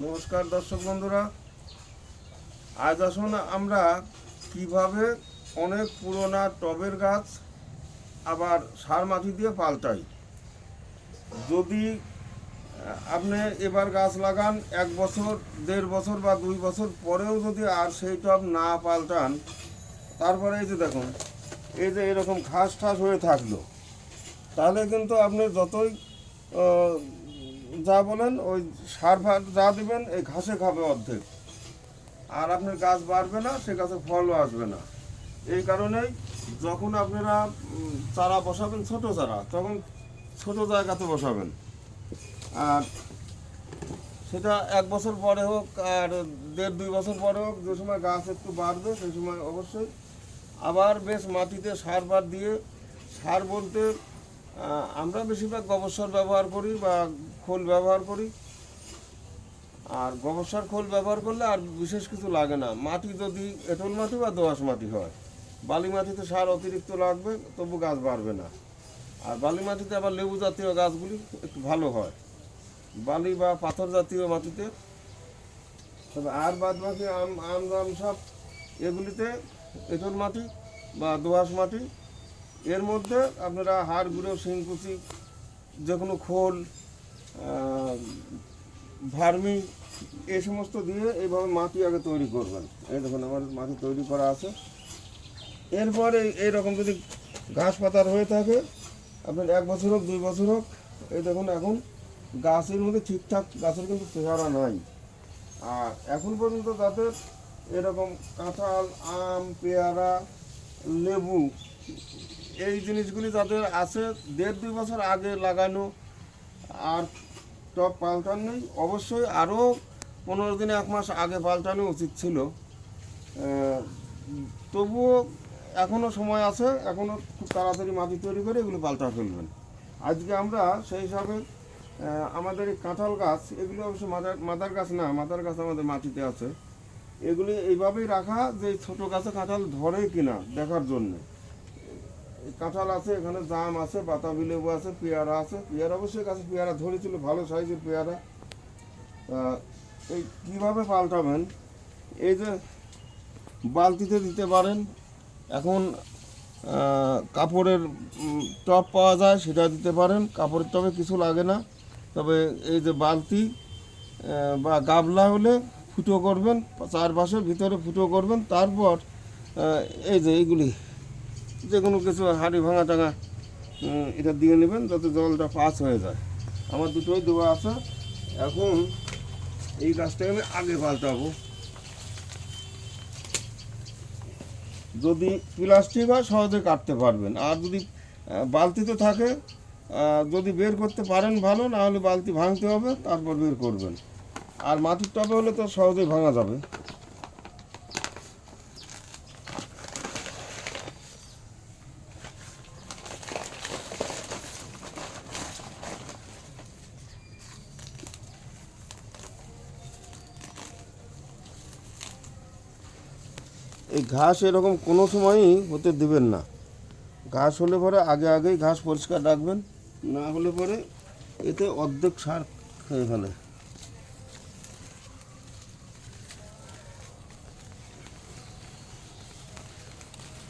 নমস্কার দর্শক বন্ধুরা। আজ আসুন আমরা কীভাবে অনেক পুরোনা টবের গাছ আবার সার মাটি দিয়ে পাল্টাই। যদি আপনি এবার গাছ লাগান এক বছর, দেড় বছর বা দুই বছর পরেও যদি আর সেই টব না পাল্টান, তারপরে এই যে দেখুন, এই যে এরকম ঘাস ঠাস হয়ে থাকল, তাহলে কিন্তু আপনি যতই যা বলেন, ওই সার ফার যা দিবেন, এই ঘাসে খাবে অর্ধেক। আর আপনার গাছ বাড়বে না, সে গাছে ফলও আসবে না। এই কারণেই যখন আপনারা চারা বসাবেন, ছোট চারা, তখন ছোট জায়গাতে বসাবেন। আর সেটা এক বছর পরে হোক, আর দেড় দুই বছর পরে হোক, যে সময় গাছ একটু বাড়বে সেই সময় অবশ্যই আবার বেশ মাটিতে সার বার দিয়ে, সার বলতে আমরা বেশিরভাগ গোবর সার ব্যবহার করি বা খোল ব্যবহার করি। আর গোবর সার খোল ব্যবহার করলে আর বিশেষ কিছু লাগে না। মাটি যদি এঁটল মাটি বা দোআঁশ মাটি হয়, বালি মাটিতে সার অতিরিক্ত লাগবে, তবু গাছ বাড়বে না। আর বালি মাটিতে আবার লেবু জাতীয় গাছগুলি একটু ভালো হয়। বালি বা পাথর জাতীয় মাটিতে। তবে আর বাদ বাকি আম আম সব এগুলিতে এঁটল মাটি বা দোআঁশ মাটি এর মধ্যে আপনারা হাড় গুঁড়ো, শিংকুচি, যে কোনো খোল ভার্মি, এই সমস্ত দিয়ে এইভাবে মাটি আগে তৈরি করবেন। এই দেখুন, আমার মাটি তৈরি করা আছে। এরপরে এইরকম যদি ঘাস পাতার হয়ে থাকে, আপনার এক বছর হোক, দুই বছর হোক, এই দেখুন এখন গাছের মধ্যে ঠিকঠাক গাছের কিন্তু চেহারা নাই। আর এখন পর্যন্ত যাদের এরকম কাঁঠাল, আম, পেয়ারা, লেবু এই জিনিসগুলি যাদের আছে, দেড় দুই বছর আগে লাগানো আর টপ পাল্টান নেই অবশ্যই আরও পনেরো দিনে এক মাস আগে পাল্টানো উচিত ছিল। তবুও এখনও সময় আছে এখনও খুব তাড়াতাড়ি মাটি তৈরি করে এগুলো পাল্টা ফেলবেন। আজকে আমরা সেই হিসাবে আমাদের এই কাঁঠাল গাছ, এগুলো অবশ্য মাদার মাদার গাছ না, মাদার গাছ আমাদের মাটিতে আছে। এগুলি এইভাবেই রাখা যে ছোট গাছে কাঁঠাল ধরে কিনা দেখার জন্যে। কাঁঠাল আছে, এখানে জাম আছে, বাতাবি লেবু আছে, পেয়ারা আছে। পেয়ারা অবশ্যই কাছে পেয়ারা ধরেছিল, ভালো সাইজের পেয়ারা। এই কীভাবে পাল্টাবেন? এই যে বালতিতে দিতে পারেন। এখন কাপড়ের টব পাওয়া যায়, সেটা দিতে পারেন। কাপড়ের টবে কিছু লাগে না। তবে এই যে বালতি বা গাবলা হলে ফুটো করবেন চারপাশে ভিতরে ফুটো করবেন। তারপর এই যে এইগুলি। যে কোনো কিছু হাঁড়ি ভাঙা টাঙা এটা দিয়ে নেবেন যাতে জলটা পাস হয়ে যায়। আমার দুটোই দেওয়া আছে। এখন এই গাছটাকে আমি আগে পাল্টাবো। যদি প্লাস্টিক হয়, সহজে কাটতে পারবেন। আর যদি বালতিতে থাকে যদি বের করতে পারেন ভালো, না হলে বালতি ভাঙতে হবে, তারপর বের করবেন। আর মাটির টবে হলে তো সহজেই ভাঙা যাবে। এই ঘাস এরকম কোনো সময়ই হতে দিবেন না। ঘাস হলে পরে আগে আগেই ঘাস পরিষ্কার রাখবেন, না হলে পরে এতে অর্ধেক সার খেয়ে ফেলে।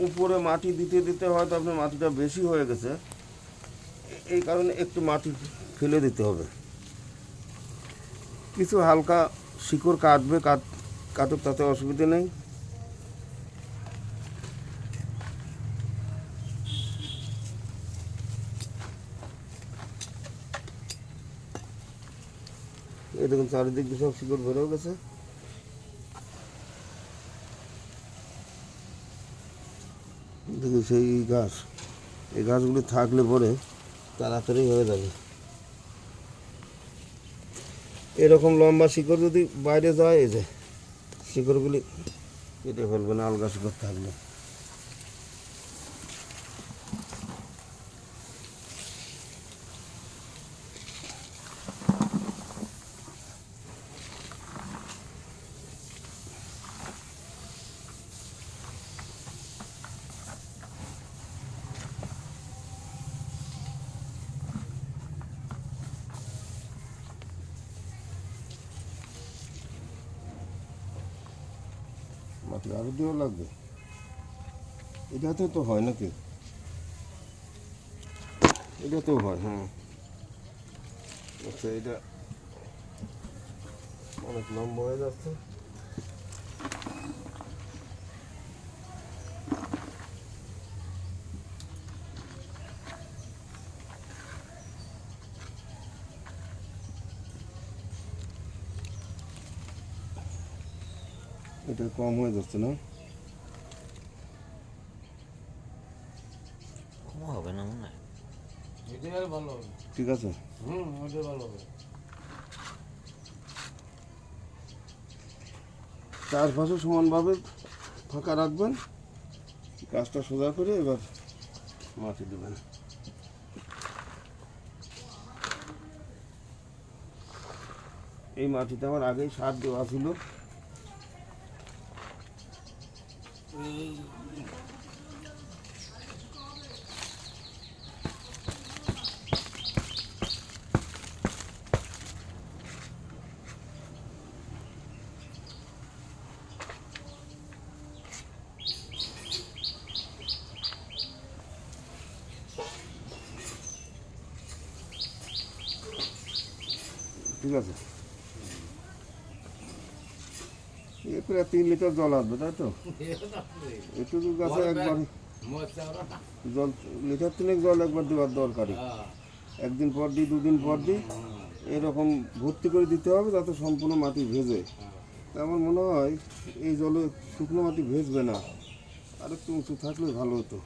উপরে মাটি দিতে দিতে হয়তো আপনার মাটিটা বেশি হয়ে গেছে। এই কারণে একটু মাটি ফেলে দিতে হবে। কিছু হালকা শিকড় কাটবে, কাট কাটুক, তাতে অসুবিধে নেই। দেখুন চারিদিক দিয়ে সব শিকড় বেরোও গেছে। দেখুন সেই গাছ। এই গাছগুলি থাকলে পরে তাড়াতাড়ি হয়ে যাবে। এরকম লম্বা শিকড় যদি বাইরে যায়, এই যে শিকড়গুলি কেটে ফেলবে না আলগা শিকড় থাকলে। আরও লাগবে। এটাতে তো হয় নাকি? এটাতেও হয় হ্যাঁ। আচ্ছা এটা অনেক লম্বা হয়ে যাচ্ছে। এটা কম হয়ে যাচ্ছে না? কম হবে না মনে হয়। ভালো হবে। ঠিক আছে। হুম ভালো হবে। চারপাশে সমানভাবে ফাঁকা রাখবেন গাছটা সোজা করে এবার মাটি দেবেন। এই মাটিতে আমার আগেই সার দেওয়া ছিল। ঠিক আছে এ প্রায় তিন লিটার জল আসবে তাই তো? একটু গাছে একবার জল লিটার তিনেক জল একবার দেওয়ার দরকারই। হ্যাঁ। একদিন পর দিই দুদিন পর দিই এরকম ভর্তি করে দিতে হবে যাতে সম্পূর্ণ মাটি ভেজে। আমার মনে হয় এই জলে শুকনো মাটি ভেজবে না। আর একটু উঁচু থাকলে ভালো হতো।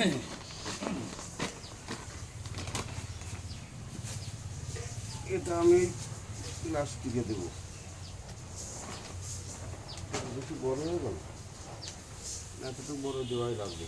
এটা আমি প্লাস্টিকে দেবো। একটু বড় হয়ে গেল? এতটুকু বড় দেওয়াই লাগবে।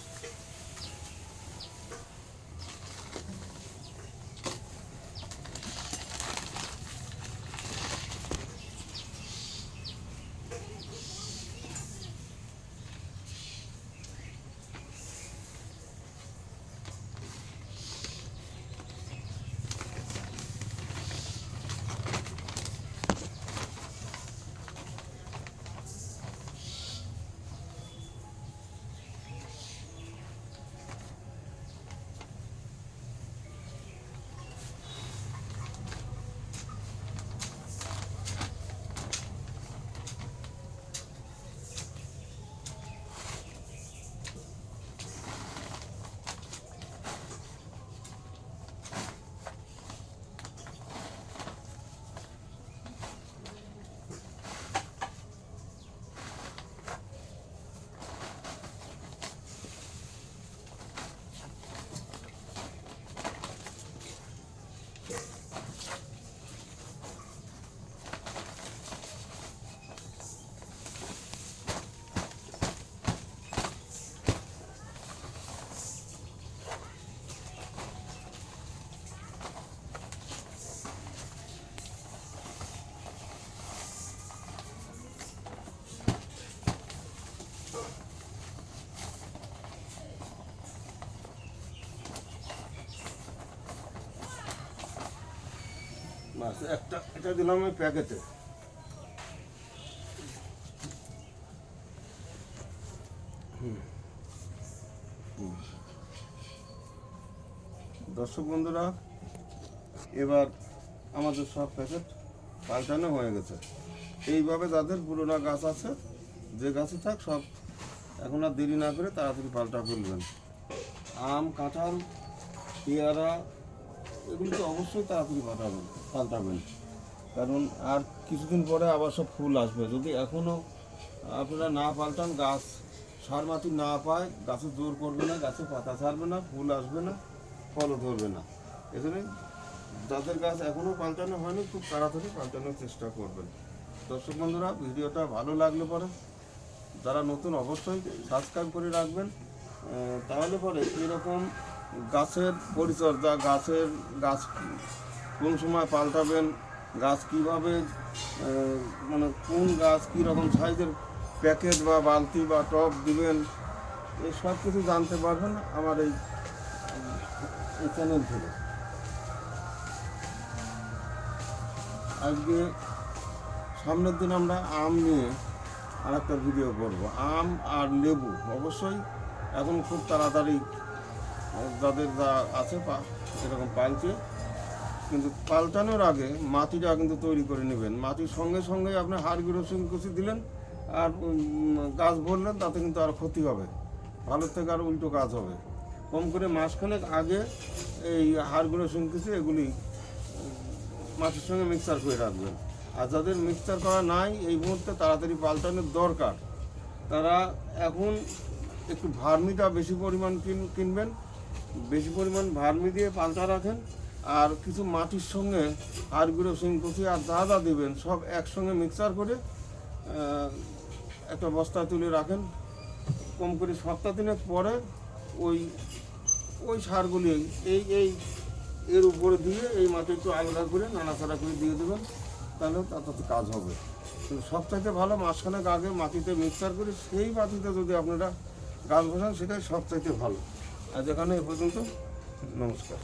একটা, এটা দিলাম প্যাকেটে। দর্শক বন্ধুরা, এবার আমাদের সব প্যাকেট পাল্টানো হয়ে গেছে। এইভাবে যাদের পুরোনো গাছ আছে, যে গাছে থাক, সব এখন আর দেরি না করে তাড়াতাড়ি পাল্টা ফেলবেন। আম, কাঁঠাল, পেয়ারা এগুলো তো অবশ্যই তাড়াতাড়ি পাঠাবেন পাল্টাবেন। কারণ আর কিছুদিন পরে আবার সব ফুল আসবে। যদি এখনও আপনারা না পাল্টান, গাছ সার মাটি না পায়, গাছে জোর করবে না, গাছে পাতা ছাড়বে না, ফুল আসবে না, ফলও ধরবে না। এখানে যাদের গাছ এখনও পাল্টানো হয়নি, খুব তাড়াতাড়ি পাল্টানোর চেষ্টা করবেন। দর্শক বন্ধুরা, ভিডিওটা ভালো লাগলে পরে যারা নতুন অবশ্যই সাবস্ক্রাইব করে রাখবেন। তাহলে পরে এরকম গাছের পরিচর্যা, গাছের গাছ কোন সময় পাল্টাবেন, গাছ কীভাবে মানে কোন গাছ কী রকম সাইজের প্যাকেট বা বালতি বা টব দিবেন এই সব কিছু জানতে পারবেন আমার এই চ্যানেল থেকে। আজকে সামনের দিন আমরা আম নিয়ে আর একটা ভিডিও করব। আম আর লেবু অবশ্যই এখন খুব তাড়াতাড়ি যাদের যা আছে পা এরকম পালছে কিন্তু পাল্টানোর আগে মাটিটা কিন্তু তৈরি করে নেবেন। মাটির সঙ্গে সঙ্গে আপনি হাড় গুঁড়ো কুচি দিলেন আর গাছ ভরলেন, তাতে কিন্তু আর ক্ষতি হবে। ভালোর থেকে আর উল্টো কাজ হবে। কম করে মাসখানেক আগে এই হাড়গুলো শুনতেছি এগুলি মাটির সঙ্গে মিক্সচার করে রাখবেন। আর যাদের মিক্সচার করা নাই, এই মুহূর্তে তাড়াতাড়ি পাল্টানোর দরকার। তারা এখন একটু ভার্মিটা বেশি পরিমাণ কিন- কিনবেন। বেশি পরিমাণ ভার্মি দিয়ে পাল্টা রাখেন, আর কিছু মাটির সঙ্গে আর গুঁড়ো সিংকুচি আর যা যা দেবেন, সব একসঙ্গে মিক্সচার করে একটা বস্তায় তুলে রাখেন। কম করে সপ্তাহ দিনের পরে ওই ওই সারগুলি, এই এই, এর উপরে দিয়ে এই মাটি একটু আলাদা করে, নাড়াচাড়া করে দিয়ে দেবেন, তাহলে তাতে কাজ হবে। সবচাইতে ভালো মাসখানেক আগে মাটিতে মিক্সচার করে সেই মাটিতে যদি আপনারা গাছ বসান, সেটাই সবচাইতে ভালো। আজ এখানে এ পর্যন্ত। নমস্কার।